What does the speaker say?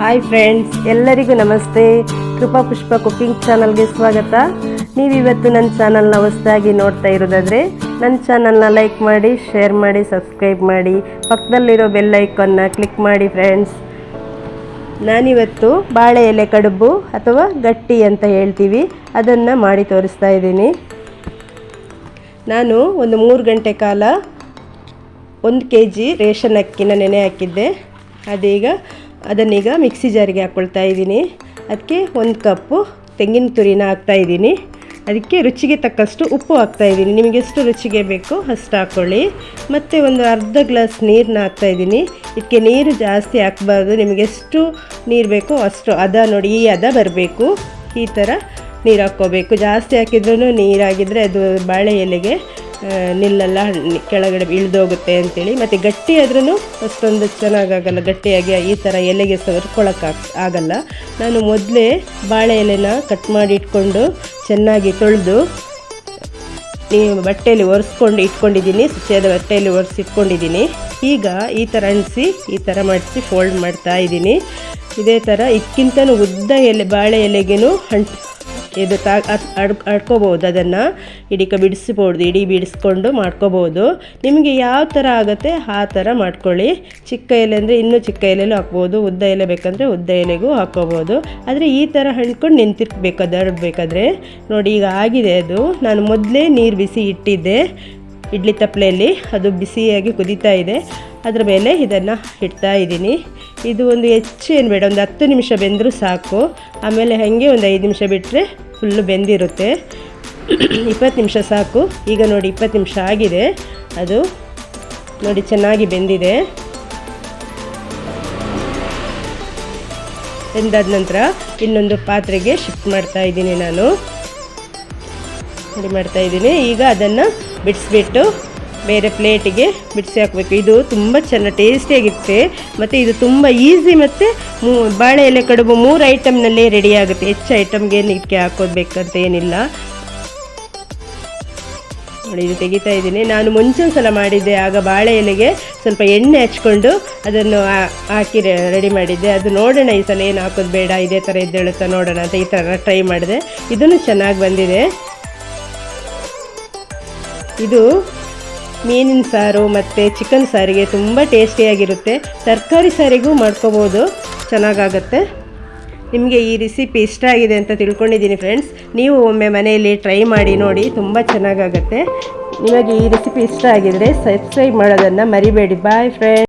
Hi friends ಎಲ್ಲರಿಗೂ ನಮಸ್ತೆ. ಕೃಪಾ ಪುಷ್ಪ cooking ಚಾನಲ್ಗೆ ಸ್ವಾಗತ. ನೀವಿವತ್ತು ನನ್ನ ಚಾನಲ್ನ ಹೊಸದಾಗಿ ನೋಡ್ತಾ ಇರೋದಾದರೆ, ನನ್ನ ಚಾನಲ್ನ ಲೈಕ್ ಮಾಡಿ, ಶೇರ್ ಮಾಡಿ, ಸಬ್ಸ್ಕ್ರೈಬ್ ಮಾಡಿ, ಪಕ್ಕದಲ್ಲಿರೋ ಬೆಲ್ ಐಕನ್ನ ಕ್ಲಿಕ್ ಮಾಡಿ ಫ್ರೆಂಡ್ಸ್ ನಾನಿವತ್ತು ಬಾಳೆ ಎಲೆ ಕಡುಬು ಅಥವಾ ಗಟ್ಟಿ ಅಂತ ಹೇಳ್ತೀವಿ. ಅದನ್ನು ಮಾಡಿ ತೋರಿಸ್ತಾ ಇದ್ದೀನಿ. ನಾನು ಒಂದು ಮೂರು ಗಂಟೆ ಕಾಲ ಒಂದು ಕೆ ಜಿ ರೇಷನ್ ಅಕ್ಕಿನ ನೆನೆ ಹಾಕಿದ್ದೆ. ಅದೀಗ ಅದನ್ನೀಗ ಮಿಕ್ಸಿ ಜಾರಿಗೆ ಹಾಕ್ಕೊಳ್ತಾ ಇದ್ದೀನಿ. ಅದಕ್ಕೆ ಒಂದು ಕಪ್ಪು ತೆಂಗಿನ ತುರಿನ ಹಾಕ್ತಾ ಇದ್ದೀನಿ. ಅದಕ್ಕೆ ರುಚಿಗೆ ತಕ್ಕಷ್ಟು ಉಪ್ಪು ಹಾಕ್ತಾ ಇದ್ದೀನಿ. ನಿಮಗೆ ಎಷ್ಟು ರುಚಿಗೆ ಬೇಕೋ ಅಷ್ಟು ಹಾಕ್ಕೊಳ್ಳಿ ಮತ್ತು ಒಂದು ಅರ್ಧ ಗ್ಲಾಸ್ ನೀರನ್ನ ಹಾಕ್ತಾ ಇದ್ದೀನಿ. ಇದಕ್ಕೆ ನೀರು ಜಾಸ್ತಿ ಹಾಕ್ಬಾರ್ದು. ನಿಮಗೆ ಎಷ್ಟು ನೀರು ಬೇಕೋ ಅಷ್ಟು ಅದ ನೋಡಿ, ಈ ಅದ ಬರಬೇಕು. ಈ ಥರ ನೀರು ಹಾಕ್ಕೋಬೇಕು. ಜಾಸ್ತಿ ಹಾಕಿದ್ರೂ ನೀರಾಗಿದ್ದರೆ ಅದು ಬಾಳೆ ಎಲೆಗೆ ನಿಲ್ಲಲ್ಲ ಕೆಳಗಡೆ ಇಳಿದೋಗುತ್ತೆ ಅಂತೇಳಿ. ಮತ್ತು ಗಟ್ಟಿ ಆದ್ರೂ ಅಷ್ಟೊಂದು ಚೆನ್ನಾಗಾಗಲ್ಲ. ಗಟ್ಟಿಯಾಗಿ ಈ ಥರ ಎಲೆಗೆ ಸವರ್ಕೊಳಕ್ಕಾಗ ಆಗಲ್ಲ. ನಾನು ಮೊದಲೇ ಬಾಳೆ ಎಲೆನ ಕಟ್ ಮಾಡಿ ಇಟ್ಕೊಂಡು ಚೆನ್ನಾಗಿ ತೊಳೆದು ಬಟ್ಟೆಯಲ್ಲಿ ಒರೆಸ್ಕೊಂಡು ಇಟ್ಕೊಂಡಿದ್ದೀನಿ. ಸುಚಿಯಾದ ಬಟ್ಟೆಯಲ್ಲಿ ಒರೆಸಿ ಇಟ್ಕೊಂಡಿದ್ದೀನಿ. ಈಗ ಈ ಥರ ಅಣಿಸಿ ಈ ಥರ ಮಾಡಿಸಿ ಫೋಲ್ಡ್ ಮಾಡ್ತಾ ಇದ್ದೀನಿ. ಇದೇ ಥರ ಇದಕ್ಕಿಂತನೂ ಉದ್ದ ಎಲೆ, ಬಾಳೆ ಎಲೆಗೇನು ಅಂಟ್ ಇದು ತಾ ಅಡ್ ಅಡ್ಕೋಬೋದು. ಅದನ್ನು ಇಡೀಕ ಬಿಡಿಸ್ಬೋದು. ಇಡೀ ಬಿಡಿಸ್ಕೊಂಡು ಮಾಡ್ಕೋಬೋದು. ನಿಮಗೆ ಯಾವ ಥರ ಆಗುತ್ತೆ ಆ ಥರ ಮಾಡ್ಕೊಳ್ಳಿ. ಚಿಕ್ಕ ಎಲೆ ಅಂದರೆ ಇನ್ನೂ ಚಿಕ್ಕ ಎಲೆಲೂ ಹಾಕ್ಬೋದು. ಉದ್ದ ಎಲೆ ಬೇಕಂದರೆ ಉದ್ದ ಎಲೆಗೂ ಹಾಕ್ಕೋಬೋದು. ಆದರೆ ಈ ಥರ ಹಣ್ಕೊಂಡು ನಿಂತಿರ್ಬೇಕು ಅದಾಡಬೇಕಾದ್ರೆ ನೋಡಿ, ಈಗ ಆಗಿದೆ ಅದು. ನಾನು ಮೊದಲೇ ನೀರು ಬಿಸಿ ಇಟ್ಟಿದ್ದೆ. ಇಡ್ಲಿ ತಪ್ಪಲೆಯಲ್ಲಿ ಅದು ಬಿಸಿಯಾಗಿ ಕುದೀತಾ ಇದೆ. ಅದರ ಮೇಲೆ ಇದನ್ನು ಇಡ್ತಾ ಇದ್ದೀನಿ. ಇದು ಒಂದು ಹೆಚ್ಚು ಏನು ಬೇಡ, ಒಂದು ಹತ್ತು ನಿಮಿಷ ಬೆಂದರೂ ಸಾಕು. ಆಮೇಲೆ ಹಾಗೆ ಒಂದು ಐದು ನಿಮಿಷ ಬಿಟ್ಟರೆ ಫುಲ್ಲು ಬೆಂದಿರುತ್ತೆ. ಇಪ್ಪತ್ತು ನಿಮಿಷ ಸಾಕು. ಈಗ ನೋಡಿ, ಇಪ್ಪತ್ತು ನಿಮಿಷ ಆಗಿದೆ. ಅದು ನೋಡಿ, ಚೆನ್ನಾಗಿ ಬೆಂದಿದೆ. ಬೆಂದಾದ ನಂತರ ಇನ್ನೊಂದು ಪಾತ್ರೆಗೆ ಶಿಫ್ಟ್ ಮಾಡ್ತಾ ಇದ್ದೀನಿ ನಾನು. ರೆಡಿ ಮಾಡ್ತಾ ಇದ್ದೀನಿ. ಈಗ ಅದನ್ನು ಬಿಡಿಸ್ಬಿಟ್ಟು ಬೇರೆ ಪ್ಲೇಟಿಗೆ ಬಿಡಿಸಿ ಹಾಕಬೇಕು. ಇದು ತುಂಬ ಚೆನ್ನಾಗಿ ಟೇಸ್ಟಿಯಾಗಿರುತ್ತೆ. ಮತ್ತು ಇದು ತುಂಬ ಈಸಿ ಮತ್ತು ಮೂ, ಬಾಳೆ ಎಲೆ ಕಡುಬು ಮೂರು ಐಟಮ್ನಲ್ಲೇ ರೆಡಿ ಆಗುತ್ತೆ. ಹೆಚ್ಚು ಐಟಮ್ಗೆ ಇದಕ್ಕೆ ಹಾಕೋಬೇಕಂತ ಏನಿಲ್ಲ. ನೋಡಿ, ಇದು ತೆಗಿತಾ ಇದ್ದೀನಿ. ನಾನು ಮುಂಚೆ ಒಂದು ಸಲ ಮಾಡಿದ್ದೆ. ಆಗ ಬಾಳೆ ಎಲೆಗೆ ಸ್ವಲ್ಪ ಎಣ್ಣೆ ಹಚ್ಕೊಂಡು ಅದನ್ನು ಹಾಕಿ ರೆಡಿ ಮಾಡಿದ್ದೆ. ಅದು ನೋಡೋಣ ಈ ಸಲ ಏನು ಹಾಕೋದು ಬೇಡ, ಇದೇ ಥರ ಇದ್ದೇಳುತ್ತಾ ನೋಡೋಣ ಅಂತ ಈ ಥರ ಟ್ರೈ ಮಾಡಿದೆ. ಇದನ್ನು ಚೆನ್ನಾಗಿ ಬಂದಿದೆ. ಇದು ಮೀನಿನ ಸಾರು ಮತ್ತು ಚಿಕನ್ ಸಾರಿಗೆ ತುಂಬ ಟೇಸ್ಟಿಯಾಗಿರುತ್ತೆ. ತರಕಾರಿ ಸಾರಿಗೂ ಮಾಡ್ಕೋಬೋದು. ಚೆನ್ನಾಗಾಗತ್ತೆ. ನಿಮಗೆ ಈ ರೆಸಿಪಿ ಇಷ್ಟ ಆಗಿದೆ ಅಂತ ತಿಳ್ಕೊಂಡಿದ್ದೀನಿ ಫ್ರೆಂಡ್ಸ್ ನೀವು ಒಮ್ಮೆ ಮನೆಯಲ್ಲಿ ಟ್ರೈ ಮಾಡಿ ನೋಡಿ, ತುಂಬ ಚೆನ್ನಾಗಾಗತ್ತೆ. ನಿಮಗೆ ಈ ರೆಸಿಪಿ ಇಷ್ಟ ಆಗಿದರೆ ಸಬ್ಸ್ಕ್ರೈಬ್ ಮಾಡೋದನ್ನು ಮರಿಬೇಡಿ. Bye friends